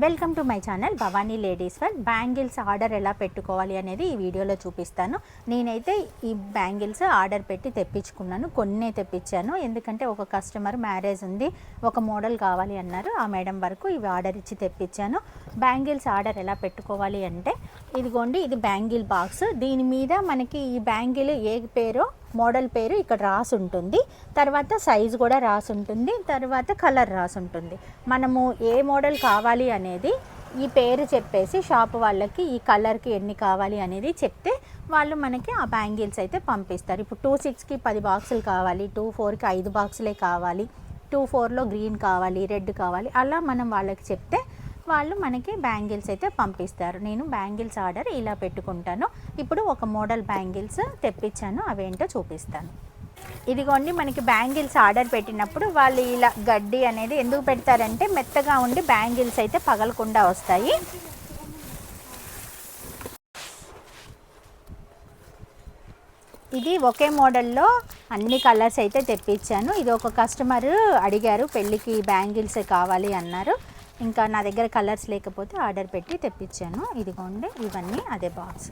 Welcome to my channel Bhavani ladies wear bangles order ఎలా పెట్టుకోవాలి అనేది ఈ వీడియోలో చూపిస్తాను. నేనైతే ఈ బ్యాంగిల్స్ ఆర్డర్ పెట్టి తెప్పించుకున్నాను. కొన్నే తెప్పించాను. ఎందుకంటే ఒక కస్టమర్ మ్యారేజ్ ఉంది. ఒక మోడల్ కావాలి అన్నారు. ఆ మేడం వరకు ఇవి ఆర్డర్ ఇచ్చి తెప్పించాను. బ్యాంగిల్స్ ఆర్డర్ ఎలా పెట్టుకోవాలి అంటే ఇదిగోండి ఇది బ్యాంగిల్ బాక్స్ దీని మీద మనకి ఈ బ్యాంగిల్ ఏ పేరో మోడల్ పేరు ఇక్కడ రాసి ఉంటుంది. తర్వాత సైజు కూడా రాసి ఉంటుంది. తర్వాత కలర్ రాసి ఉంటుంది. మనము ఏ మోడల్ కావాలి అని అనేది ఈ పేరు చెప్పేసి షాప్ వాళ్ళకి ఈ కలర్కి ఎన్ని కావాలి అనేది చెప్తే వాళ్ళు మనకి ఆ బ్యాంగిల్స్ అయితే పంపిస్తారు. ఇప్పుడు టూ సిక్స్కి పది బాక్సులు కావాలి టూ ఫోర్కి ఐదు బాక్సులే కావాలి టూ ఫోర్లో గ్రీన్ కావాలి రెడ్ కావాలి అలా మనం వాళ్ళకి చెప్తే వాళ్ళు మనకి బ్యాంగిల్స్ అయితే పంపిస్తారు. నేను బ్యాంగిల్స్ ఆర్డర్ ఇలా పెట్టుకుంటాను. ఇప్పుడు ఒక మోడల్ బ్యాంగిల్స్ తెప్పించాను అవేంటో చూపిస్తాను. ఇదిగోండి మనకి బ్యాంగిల్స్ ఆర్డర్ పెట్టినప్పుడు వాళ్ళు ఇలా గడ్డి అనేది ఎందుకు పెడతారంటే మెత్తగా ఉండి బ్యాంగిల్స్ అయితే పగలకుండా వస్తాయి. ఇది ఒకే మోడల్లో అన్ని కలర్స్ అయితే తెప్పించాను. ఇది ఒక కస్టమర్ అడిగారు పెళ్ళికి బ్యాంగిల్స్ కావాలి అన్నారు. ఇంకా నా దగ్గర కలర్స్ లేకపోతే ఆర్డర్ పెట్టి తెప్పించాను. ఇదిగోండి ఇవన్నీ అదే బాక్స్.